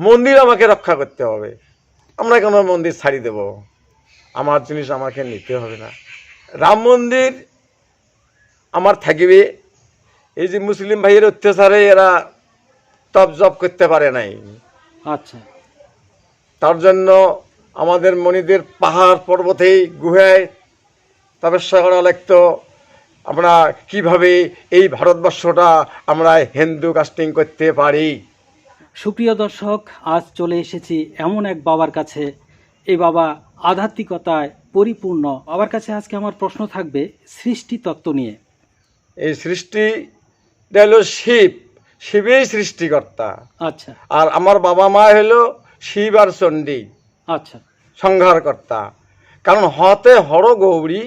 মন্দির আমাকে রক্ষা করতে হবে। আমরা কেন মন্দির ছাড়ি দেব? আমার জিনিস আমাকে নিতে হবে না। রাম মন্দির আমার থাকবে। এই যে মুসলিম ভাইয়ের অত্যাচারে এরা তপ জপ করতে পারে নাই। আচ্ছা। তার জন্য আমাদের মনিদের পাহাড় পর্বতেই গুহায় তপস্যা করা লাগতো। আমরা কীভাবে এই ভারতবর্ষটা আমরা হিন্দু কাস্টিং করতে পারি? সুপ্রিয় দর্শক আজ চলে এসেছি এমন এক বাবার কাছে। এই বাবা আধ্যাত্মিকতায় পরিপূর্ণ। বাবার কাছে আজকে আমার প্রশ্ন থাকবে সৃষ্টি তত্ত্ব নিয়ে। এই সৃষ্টি হলো শিব। শিবেই সৃষ্টিকর্তা। আচ্ছা। আর আমার বাবা মা হলো শিব আর চণ্ডী। আচ্ছা। সংহারকর্তা। কারণ হতে হর গৌরী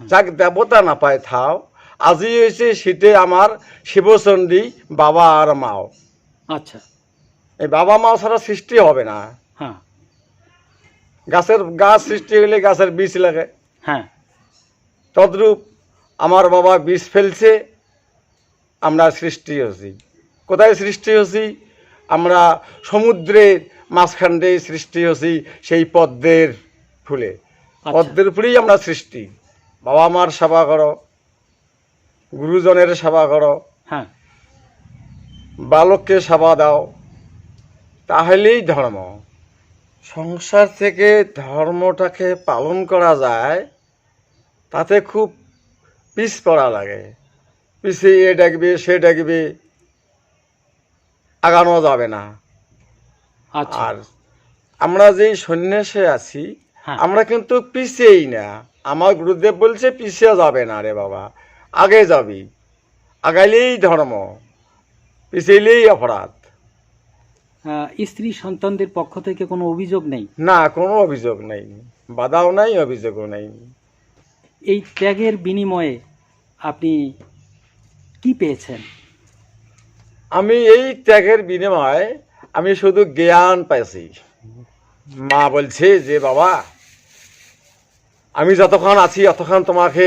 যাক দেবতা না পায় থাও আজি হয়েছে শীতে আমার শিবচণ্ডী বাবা আর মাও। আচ্ছা। এই বাবা মা ছাড়া সৃষ্টি হবে না। হ্যাঁ। গাছের গাছ সৃষ্টি হলে গাছের বীজ লাগে। হ্যাঁ। তদ্রূপ আমার বাবা বীজ ফেলছে আমরা সৃষ্টি হয়েছি। কোথায় সৃষ্টি হয়েছি? আমরা সমুদ্রের মাঝখানে সৃষ্টি হয়েছি সেই পদ্মের ফুলে। আচ্ছা। পদ্মের ফুলেই আমরা সৃষ্টি। বাবা মার সেবা করো গুরুজনের সেবা করো। হ্যাঁ। বালককে সেবা দাও। তাহলেই ধর্ম। সংসার থেকে ধর্মটাকে পালন করা যায় তাতে খুব পিছ পড়া লাগে। পিছিয়ে এ ডাকবে সে ডাকবে আগানো যাবে না। আচ্ছা। আর আমরা যেই সন্ন্যাসে আছি হ্যাঁ। আমরা কিন্তু পিছিয়েই না। আমার গুরুদেব বলছে পিছিয়ে যাবে না রে বাবা আগে যাবি। আগাইলেই ধর্ম পিছিয়েলেই অপরাধ। স্ত্রী সন্তানদের পক্ষ থেকে কোনো অভিযোগ নেই? না কোনো অভিযোগ নেই। বাধাও নাই অভিযোগও নেই। এই ত্যাগের বিনিময়ে আপনি কি পেয়েছেন? আমি এই ত্যাগের বিনিময়ে আমি শুধু জ্ঞান পাইছি। মা বলছে যে বাবা আমি যতক্ষণ আছি ততক্ষণ তোমাকে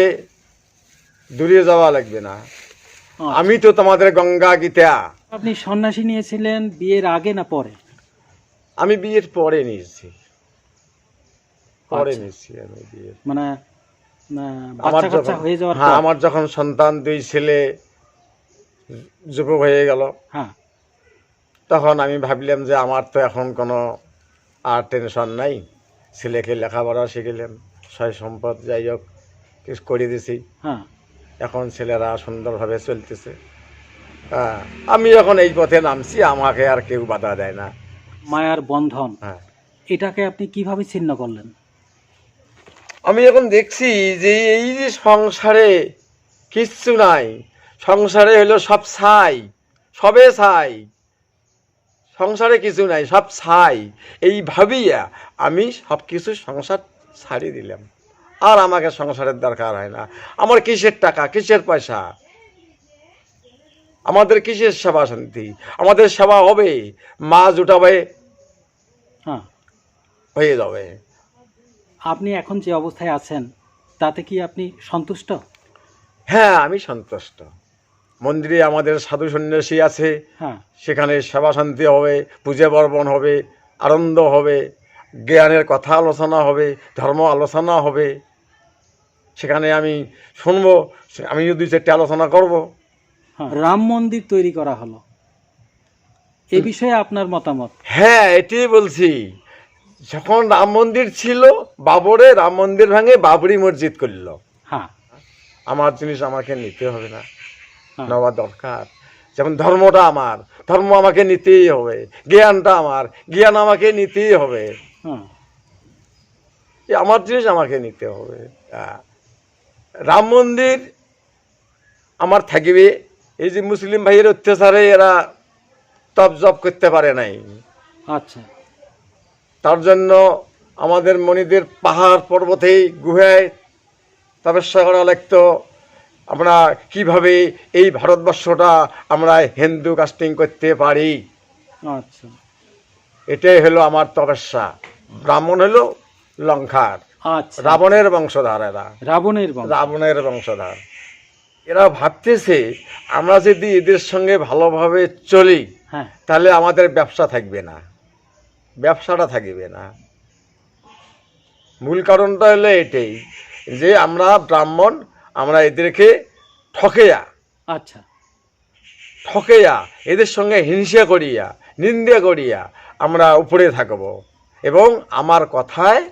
দূরে যাওয়া লাগবে না। আমি তো তোমাদের গঙ্গা গীতা। আপনি সন্ন্যাসী নিয়েছিলেন বিয়ের আগে না পরে? আমি বিয়ের পরে নিয়েছি। পরে আচ্ছা। নিয়েছি আমি বিয়ের। মানে আমার যখন হয়ে যাওয়ার আমার যখন সন্তান দুই ছেলে যুবক হয়ে গেল। হ্যাঁ। তখন আমি ভাবলাম যে আমার তো এখন কোনো আর টেনশন নাই। ছেলেকে লেখাপড়া শিখিলাম সয় সম্পদ যাই হোক কিছু করে দিছি। হ্যাঁ। এখন ছেলেরা সুন্দরভাবে চলতেছে। হ্যাঁ আমি এখন এই পথে নামছি আমাকে আর কেউ বাধা দেয় না। মায়ার বন্ধন। হ্যাঁ। এটাকে আপনি কীভাবে ছিন্ন করলেন? আমি এখন দেখছি যে এই যে সংসারে কিচ্ছু নাই। সংসারে হলো সব ছাই সবে ছাই। সংসারে কিছু নাই সব ছাই। এই ভাবিয়া আমি সব কিছু সংসার ছাড়িয়ে দিলাম। আর আমাকে সংসারের দরকার হয় না। আমার কিসের টাকা? কিসের পয়সা? আমাদের কিসের সেবা শান্তি? আমাদের সেবা হবে মা জুটাবে হ্যাঁ। হয়ে যাবে। আপনি এখন যে অবস্থায় আছেন তাতে কি আপনি সন্তুষ্ট? হ্যাঁ আমি সন্তুষ্ট। মন্দিরে আমাদের সাধু সন্ন্যাসী আছে। হ্যাঁ। সেখানে সেবা শান্তি হবে পূজা পার্বণ হবে আনন্দ হবে। জ্ঞানের কথা আলোচনা হবে ধর্ম আলোচনা হবে সেখানে আমি শুনব আমি যদি চারটে আলোচনা করব। হ্যাঁ। রাম মন্দির তৈরি করা হলো। এ বিষয়ে আপনার মতামত? হ্যাঁ এটি বলছি যখন রাম মন্দির ছিল বাবরে রাম মন্দির ভাঙে বাবরি মসজিদ করল। হ্যাঁ। আমার জিনিস আমাকে নিতে হবে না হ্যাঁ। নেওয়া দরকার। যেমন ধর্মটা আমার ধর্ম আমাকে নিতেই হবে জ্ঞানটা আমার জ্ঞান আমাকে নিতেই হবে। এ আমার জিনিস আমাকে নিতে হবে। রাম মন্দির আমার থাকবে। এই যে মুসলিম ভাইয়ের অত্যাচারে এরা তপ জপ করতে পারে নাই। আচ্ছা। তার জন্য আমাদের মনিদের পাহাড় পর্বতেই গুহায় তপস্যা করা লাগতো আমরা কীভাবে এই ভারতবর্ষটা আমরা হিন্দু কাস্টিং করতে পারি? আচ্ছা। এটাই হলো আমার তপস্যা। ব্রাহ্মণ হলো লঙ্কার। আচ্ছা। রাবণের বংশধার এরা। রাবণের বংশ। রাবণের বংশধার। এরা ভাবতেছে আমরা যদি এদের সঙ্গে ভালোভাবে চলি হ্যাঁ। তাহলে আমাদের ব্যবসা থাকবে না। ব্যবসাটা থাকবে না। মূল কারণটা হলো এটাই যে আমরা ব্রাহ্মণ আমরা এদেরকে ঠকেয়া। আচ্ছা। ঠকেয়া এদের সঙ্গে হিংসা করিয়া নিন্দা করিয়া আমরা উপরে থাকব। এবং আমার কথায়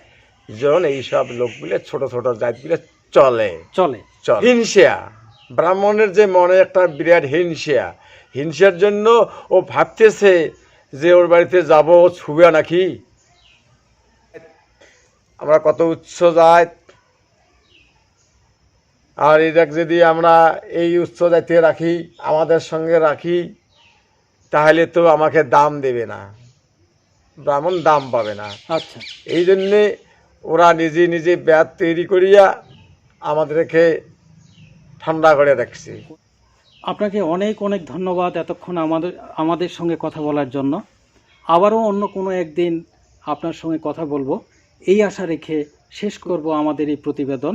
যেন এইসব লোকগুলো ছোট ছোট জাতগুলো চলে। চলে। চল। হিংসা। ব্রাহ্মণের যে মনে একটা বিরাট হিংসা। হিংসার জন্য ও ভাবতেছে যে ওর বাড়িতে যাব ও ছুবে নাকি? আমরা কত উচ্চ যায় আর এটাকে যদি আমরা এই উচ্চ জাতীয় রাখি আমাদের সঙ্গে রাখি তাহলে তো আমাকে দাম দেবে না। ব্রাহ্মণ দাম পাবে না। আচ্ছা। এই জন্যে ওরা নিজে নিজে ব্যাত তৈরি করিয়া আমাদেরকে ঠান্ডা করে রাখছে আপনাকে অনেক অনেক ধন্যবাদ এতক্ষণ আমাদের আমাদের সঙ্গে কথা বলার জন্য। আবারও অন্য কোনো একদিন আপনার সঙ্গে কথা বলব। এই আশা রেখে শেষ করব আমাদের এই প্রতিবেদন।